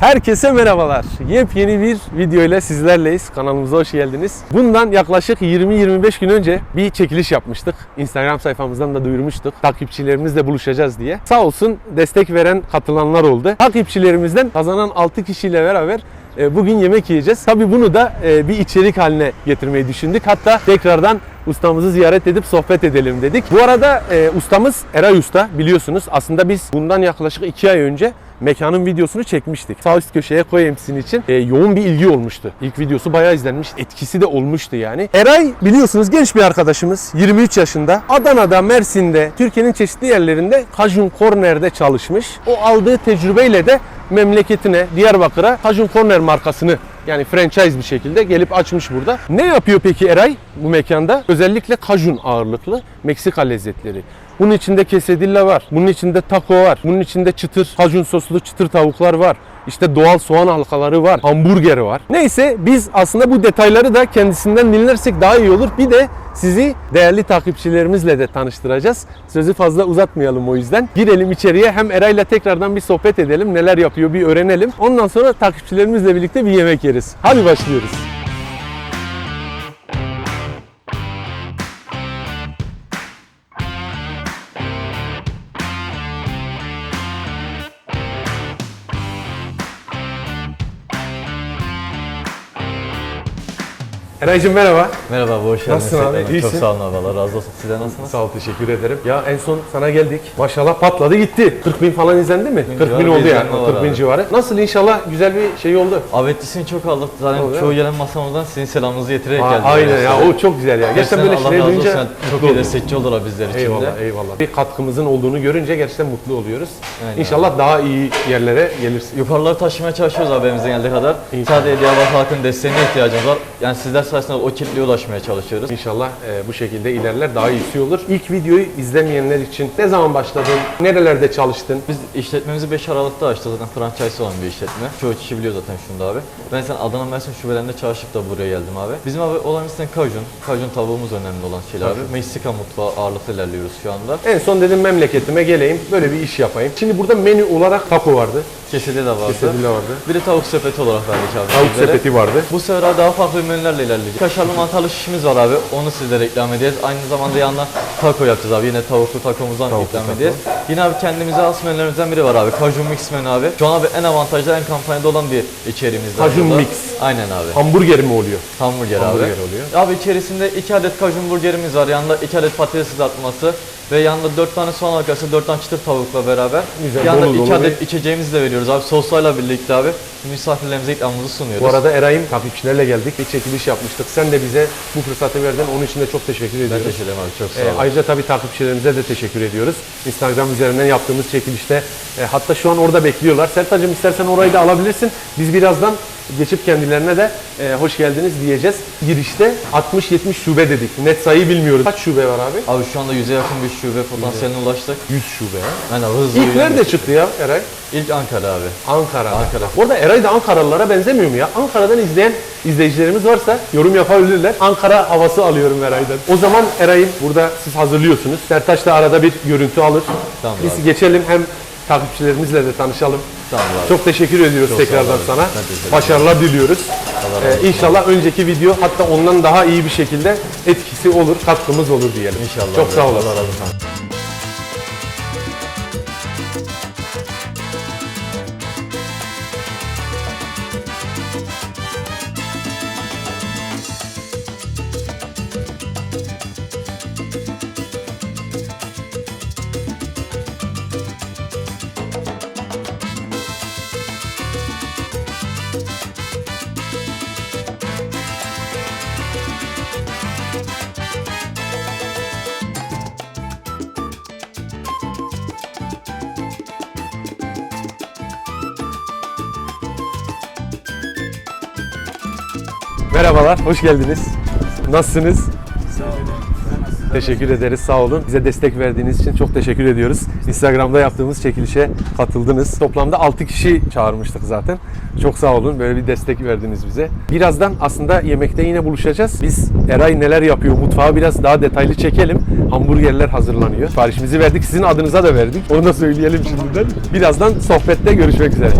Herkese merhabalar. Yepyeni bir video ile sizlerleyiz. Kanalımıza hoş geldiniz. Bundan yaklaşık 20-25 gün önce bir çekiliş yapmıştık. Instagram sayfamızdan da duyurmuştuk. Takipçilerimizle buluşacağız diye. Sağ olsun destek veren katılanlar oldu. Takipçilerimizden kazanan 6 kişiyle beraber e, bugün yemek yiyeceğiz. Tabi bunu da e, bir içerik haline getirmeyi düşündük. Hatta tekrardan ustamızı ziyaret edip sohbet edelim dedik. Bu arada e, ustamız Eray Usta biliyorsunuz. Aslında biz bundan yaklaşık 2 ay önce mekanın videosunu çekmiştik. Sağ üst köşeye koyayım sizin için. E, yoğun bir ilgi olmuştu. İlk videosu bayağı izlenmiş. Etkisi de olmuştu yani. Eray biliyorsunuz genç bir arkadaşımız. 23 yaşında. Adana'da, Mersin'de, Türkiye'nin çeşitli yerlerinde Cajun Corner'de çalışmış. O aldığı tecrübeyle de memleketine, Diyarbakır'a Cajun Corner markasını yani franchise bir şekilde gelip açmış burada. Ne yapıyor peki Eray bu mekanda? Özellikle kajun ağırlıklı Meksika lezzetleri. Bunun içinde quesadilla var. Bunun içinde taco var. Bunun içinde çıtır, kajun soslu çıtır tavuklar var. İşte doğal soğan halkaları var. Hamburger var. Neyse biz aslında bu detayları da kendisinden dinlersek daha iyi olur. Bir de sizi değerli takipçilerimizle de tanıştıracağız. Sözü fazla uzatmayalım o yüzden. Girelim içeriye hem Eray'la tekrardan bir sohbet edelim. Neler yapıyor bir öğrenelim. Ondan sonra takipçilerimizle birlikte bir yemek yeriz. Hadi başlıyoruz. Eray'cığım merhaba. Merhaba, hoş geldiniz. Nasılsın abi, iyisin? Çok sağ olun abi, Allah razı olsun. Size nasılsınız? Sağ ol teşekkür ederim. Ya en son sana geldik. Maşallah patladı gitti. 40 bin falan izlendi mi? 40 bin civarı oldu bir yani. izlenme var 40 bin abi. civarı. Nasıl inşallah güzel bir şey oldu. Abi etkisini çok aldık. Zaten Oluyor. çoğu gelen masamızdan sizin selamınızı getirerek Aa, geldik. aynen ya o çok güzel ya. Gerçekten böyle şeyleri duyunca Yani mutlu Çok iyi oluyorum. destekçi oldular bizler için Eyvallah de. eyvallah. Bir katkımızın olduğunu görünce gerçekten mutlu oluyoruz. Aynen İnşallah daha iyi yerlere gelirsin. Yukarıları taşımaya çalışıyoruz abi elimizden geldiği kadar. İnşallah. Sadece Diyarbakır halkının desteğine ihtiyacımız var. Yani sizler sayesinde o kitleye ulaşmaya çalışıyoruz. İnşallah e, bu şekilde ilerler daha iyisi olur. İlk videoyu izlemeyenler için ne zaman başladın? Nerelerde çalıştın? Biz işletmemizi 5 Aralık'ta açtık zaten franchise olan bir işletme. Çoğu kişi biliyor zaten şunu da abi. Ben sen Adana Mersin şubelerinde çalışıp da buraya geldim abi. Bizim abi olan bizden kajun. Kajun tavuğumuz önemli olan şeyler abi. Meksika mutfağı ağırlıklı ilerliyoruz şu anda. En son dedim memleketime geleyim böyle bir iş yapayım. Şimdi burada menü olarak taco vardı. Kesede de vardı. Quesadilla vardı. Bir de tavuk sepeti olarak verdik abi. Tavuk sizlere. sepeti vardı. Bu sefer daha farklı menülerle ilerleyeceğiz. Kaşarlı mantarlı şişimiz var abi. Onu sizlere ikram edeceğiz. Aynı zamanda yanına taco yapacağız abi. Yine tavuklu takomuzdan Tavuklu ikram taco. edeceğiz. Yine abi kendimize has menülerimizden biri var abi. Kajun mix menü abi. Şu an abi en avantajlı, en kampanyada olan bir içeriğimiz var. Kajun burada. mix. Aynen abi. Hamburger mi oluyor? Hamburger, Hamburger abi. oluyor. Abi içerisinde 2 adet kajun burgerimiz var. Yanında 2 adet patates kızartması ve yanında 4 tane soğan halkası, 4 tane çıtır tavukla beraber. Güzel, yanında dolu 2 dolu adet içeceğimizi de veriyoruz abi. Soslarla birlikte abi. Misafirlerimize ikramımızı sunuyoruz. Bu arada Eray'ın takipçilerle geldik. Bir çekiliş yapmıştık. Sen de bize bu fırsatı verdin. Onun için de çok teşekkür ben ediyoruz. teşekkür ederim abi. Çok sağ Ee, olun. ayrıca tabii takipçilerimize de teşekkür ediyoruz. Instagram üzerinden yaptığımız çekilişte e, hatta şu an orada bekliyorlar. Sertacığım istersen orayı da alabilirsin. Biz birazdan geçip kendilerine de e, hoş geldiniz diyeceğiz. Girişte 60-70 şube dedik. Net sayı bilmiyoruz. Kaç şube var abi? Abi şu anda 100'e yakın bir şube potansiyeline ulaştık. 100 şube. Yani hızlı İlk nerede çıktı ya Eray? İlk Ankara abi. Ankara. Ankara. Orada Eray da Ankaralılara benzemiyor mu ya? Ankara'dan izleyen izleyicilerimiz varsa yorum yapabilirler. Ankara havası alıyorum Eray'dan. O zaman Eray'ın burada siz hazırlıyorsunuz. Sertaç da arada bir görüntü alır. Tamam Biz abi. geçelim hem takipçilerimizle de tanışalım. Tamam abi. Çok teşekkür ediyoruz Çok sağ ol tekrardan abi. sana. Ben teşekkür ederim. Başarılar diliyoruz. Allah razı Ee, inşallah önceki video hatta ondan daha iyi bir şekilde etkisi olur, katkımız olur diyelim. İnşallah. Çok abi. sağ olasın. Allah razı olsun. Merhabalar, hoş geldiniz. Nasılsınız? Teşekkür ederiz, sağ olun. Bize destek verdiğiniz için çok teşekkür ediyoruz. Instagram'da yaptığımız çekilişe katıldınız. Toplamda 6 kişi çağırmıştık zaten. Çok sağ olun, böyle bir destek verdiniz bize. Birazdan aslında yemekte yine buluşacağız. Biz Eray neler yapıyor, mutfağı biraz daha detaylı çekelim. Hamburgerler hazırlanıyor. Siparişimizi verdik, sizin adınıza da verdik. Onu da söyleyelim şimdiden. Birazdan sohbette görüşmek üzere.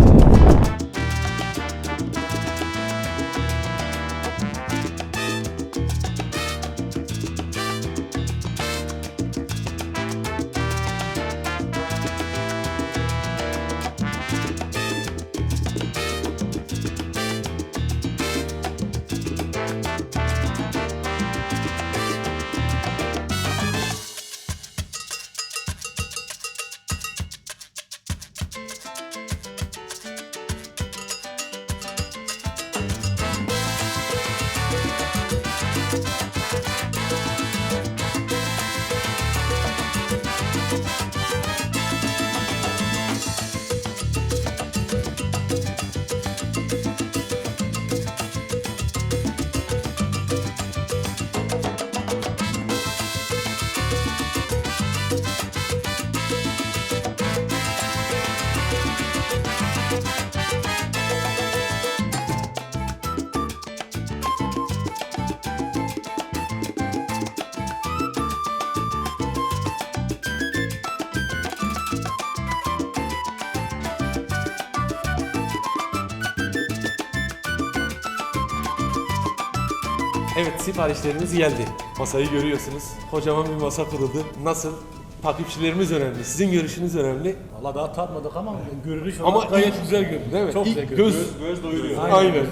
Evet siparişlerimiz geldi. Masayı görüyorsunuz. Kocaman bir masa kuruldu. Nasıl? Takipçilerimiz önemli. Sizin görüşünüz önemli. Valla daha tatmadık ama görünüş Ama olarak gayet ilk güzel görünüyor değil mi? Çok İlk güzel göz, Göz doyuruyor. Aynen.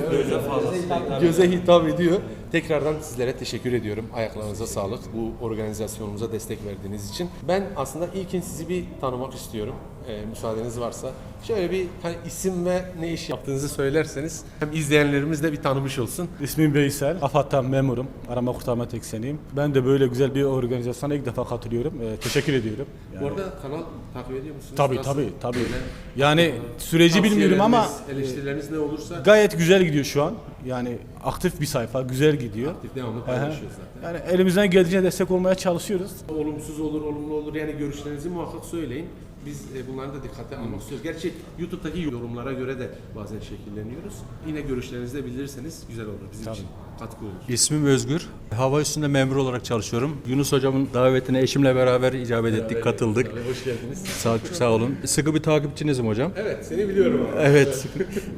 Göze hitap ediyor. Tekrardan sizlere teşekkür ediyorum. Ayaklarınıza sağlık. Bu organizasyonumuza destek verdiğiniz için. Ben aslında ilkin sizi bir tanımak istiyorum. Ee, müsaadeniz varsa. Şöyle bir hani isim ve ne iş yaptığınızı söylerseniz hem izleyenlerimiz de bir tanımış olsun. İsmim Veysel. AFAD'dan memurum. Arama kurtarma teknisyeniyim. Ben de böyle güzel bir organizasyona ilk defa katılıyorum. Ee, teşekkür ediyorum. Yani, Bu arada kanal takip ediyor musunuz? tabii Nasıl? tabii tabii. Böyle Yani süreci bilmiyorum ama eleştirileriniz ne olursa gayet güzel gidiyor şu an. Yani aktif bir sayfa, güzel gidiyor. devamlı Aha. paylaşıyoruz zaten. Yani elimizden geldiğince destek olmaya çalışıyoruz. Olumsuz olur, olumlu olur. Yani görüşlerinizi muhakkak söyleyin. Biz e, bunları da dikkate almak istiyoruz. Gerçi YouTube'daki yorumlara göre de bazen şekilleniyoruz. Yine görüşlerinizi de bildirirseniz güzel olur. Bizim için katkı olur. İsmim Özgür. Hava üstünde memur olarak çalışıyorum. Yunus hocamın davetine eşimle beraber icabet ettik, katıldık. Hoş geldiniz. Sağ, sağ olun. Sıkı bir takipçinizim hocam. Evet, seni biliyorum abi. Evet.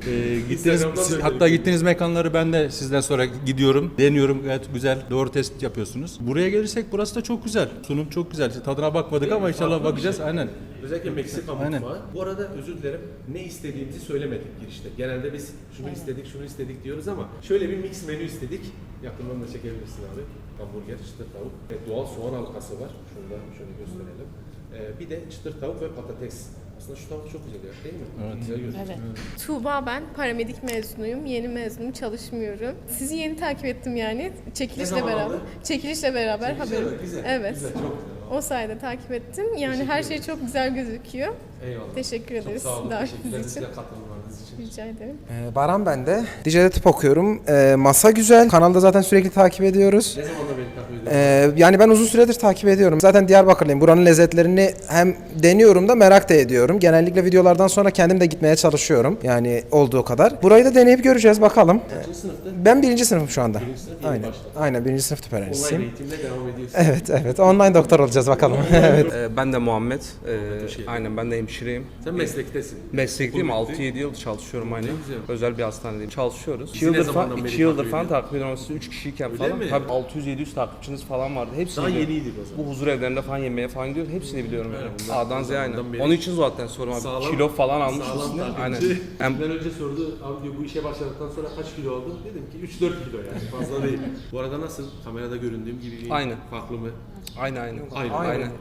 Ee, gittiniz, Instagram'dan siz- da hatta gittiğiniz mekanları ben de sizden sonra gidiyorum. Deniyorum gayet güzel. Doğru tespit yapıyorsunuz. Buraya gelirsek burası da çok güzel. Sunum çok güzel. Tadına bakmadık ama inşallah bakacağız. şey. Aynen. Özellikle Meksika Aynen. mutfağı. Bu arada özür dilerim. Ne istediğimizi söylemedik girişte. Genelde biz şunu istedik, şunu istedik diyoruz ama şöyle bir mix menü istedik. Yakından da çekebilirsin abi. Hamburger, çıtır tavuk. ve doğal soğan halkası var. Şunu da şöyle gösterelim. Ee, bir de çıtır tavuk ve patates. Aslında şu tavuk çok güzel ya değil mi? Evet. Güzel gözüküyor. Evet. Tuğba ben paramedik mezunuyum. Yeni mezunum, çalışmıyorum. Sizi yeni takip ettim yani. Çekilişle zaman beraber. Çekilişle beraber Güzel, haberim. güzel. Evet. Güzel, çok güzel. O sayede takip ettim. Yani her şey çok güzel gözüküyor. Eyvallah. Teşekkür Çok ederiz sağ olun. davetiniz Teşekkürler için. katılmanız için. Rica ederim. Ee, Baran ben de. Dicle tıp okuyorum. Ee, masa güzel. Kanalda zaten sürekli takip ediyoruz. Ne zaman da beni? Ee, yani ben uzun süredir takip ediyorum. Zaten Diyarbakırlıyım. Buranın lezzetlerini hem deniyorum da merak da ediyorum. Genellikle videolardan sonra kendim de gitmeye çalışıyorum. Yani olduğu kadar. Burayı da deneyip göreceğiz bakalım. Kaçıncı sınıfta? Ben birinci sınıfım şu anda. Birinci sınıf yeni Aynen. başladın. Aynen birinci sınıf tıp Online öğrencisiyim. eğitimle devam ediyorsunuz. Evet evet. Online doktor olacağız bakalım. evet. Ee, Ben de Muhammed. Ee, aynen ben de hemşireyim. Sen meslektesin. Meslekliyim. 6-7 yıl çalışıyorum aynı. güzel. Özel bir hastanedeyim. Çalışıyoruz. 2 Bizi ne yıldır, zamandan falan, beri yıldır takip falan ediyorsun? takip ediyorum. Siz 3 kişiyken Öyle falan. mi? Tabii 600-700 takipçiniz falan vardı. Hepsini Daha biliyorum. yeniydik o zaman. Bu huzur evlerinde falan yemeğe falan gidiyoruz. Hepsini biliyorum yani. bunlar- A'dan Z'ye aynen. zamandan beri- Onun için zaten sorum abi. Sağlam- Kilo falan almışsınız. Sağlam mi? Aynen. takipçi. Hem Benden önce sordu abi diyor bu işe başladıktan sonra kaç kilo aldın? Dedim ki 3-4 kilo yani fazla değil. bu arada nasıl? Kamerada göründüğüm gibi mi? Aynen. Farklı mı? Aynı aynı. Aynen. Aynen.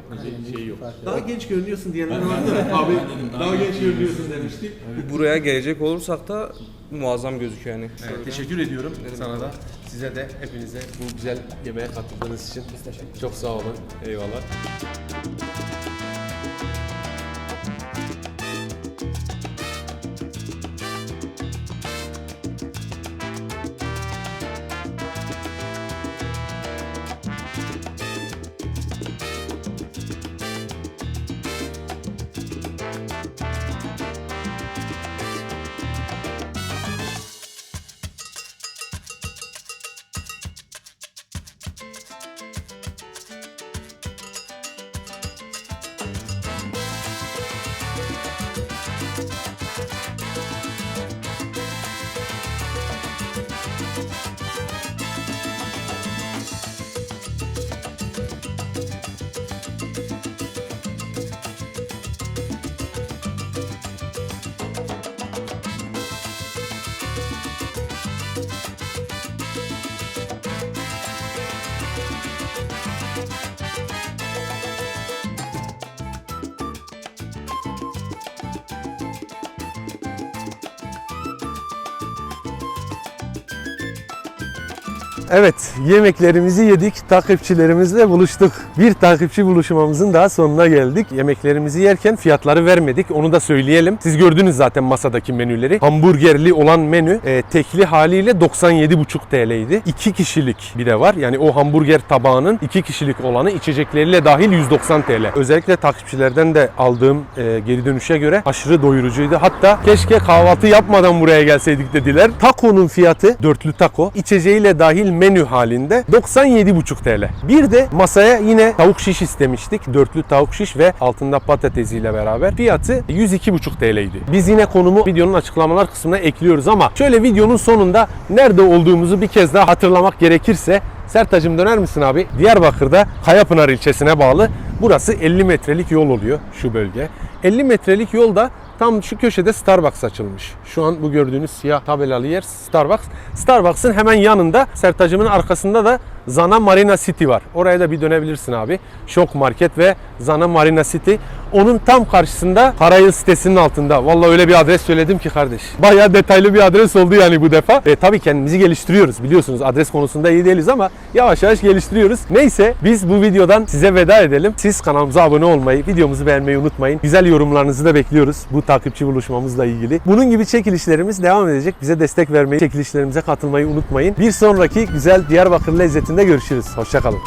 Bir şey yok. Daha genç görünüyorsun diyenler vardı. abi daha genç görünüyorsun demişti. Buraya gelecek olursak da muazzam gözüküyor yani. Evet, teşekkür ediyorum sana da. Size de hepinize bu güzel yemeğe katıldığınız için. Çok sağ olun. Eyvallah. Evet, yemeklerimizi yedik, takipçilerimizle buluştuk. Bir takipçi buluşmamızın daha sonuna geldik. Yemeklerimizi yerken fiyatları vermedik, onu da söyleyelim. Siz gördünüz zaten masadaki menüleri. Hamburgerli olan menü e, tekli haliyle 97,5 TL'ydi. 2 kişilik bir de var. Yani o hamburger tabağının 2 kişilik olanı içecekleriyle dahil 190 TL. Özellikle takipçilerden de aldığım e, geri dönüşe göre aşırı doyurucuydu. Hatta keşke kahvaltı yapmadan buraya gelseydik dediler. Taco'nun fiyatı dörtlü taco. içeceğiyle dahil menü halinde 97,5 TL. Bir de masaya yine tavuk şiş istemiştik. Dörtlü tavuk şiş ve altında patatesiyle beraber. Fiyatı 102,5 TL'ydi. Biz yine konumu videonun açıklamalar kısmına ekliyoruz ama şöyle videonun sonunda nerede olduğumuzu bir kez daha hatırlamak gerekirse Sertacım döner misin abi? Diyarbakır'da Kayapınar ilçesine bağlı. Burası 50 metrelik yol oluyor şu bölge. 50 metrelik yolda tam şu köşede Starbucks açılmış. Şu an bu gördüğünüz siyah tabelalı yer Starbucks. Starbucks'ın hemen yanında Sertacımın arkasında da Zana Marina City var. Oraya da bir dönebilirsin abi. Şok Market ve Zana Marina City. Onun tam karşısında Karayıl sitesinin altında. Vallahi öyle bir adres söyledim ki kardeş. Bayağı detaylı bir adres oldu yani bu defa. Ve tabii kendimizi geliştiriyoruz. Biliyorsunuz adres konusunda iyi değiliz ama yavaş yavaş geliştiriyoruz. Neyse biz bu videodan size veda edelim. Siz kanalımıza abone olmayı, videomuzu beğenmeyi unutmayın. Güzel yorumlarınızı da bekliyoruz bu takipçi buluşmamızla ilgili. Bunun gibi çekilişlerimiz devam edecek. Bize destek vermeyi, çekilişlerimize katılmayı unutmayın. Bir sonraki güzel Diyarbakır lezzetinde görüşürüz. Hoşçakalın.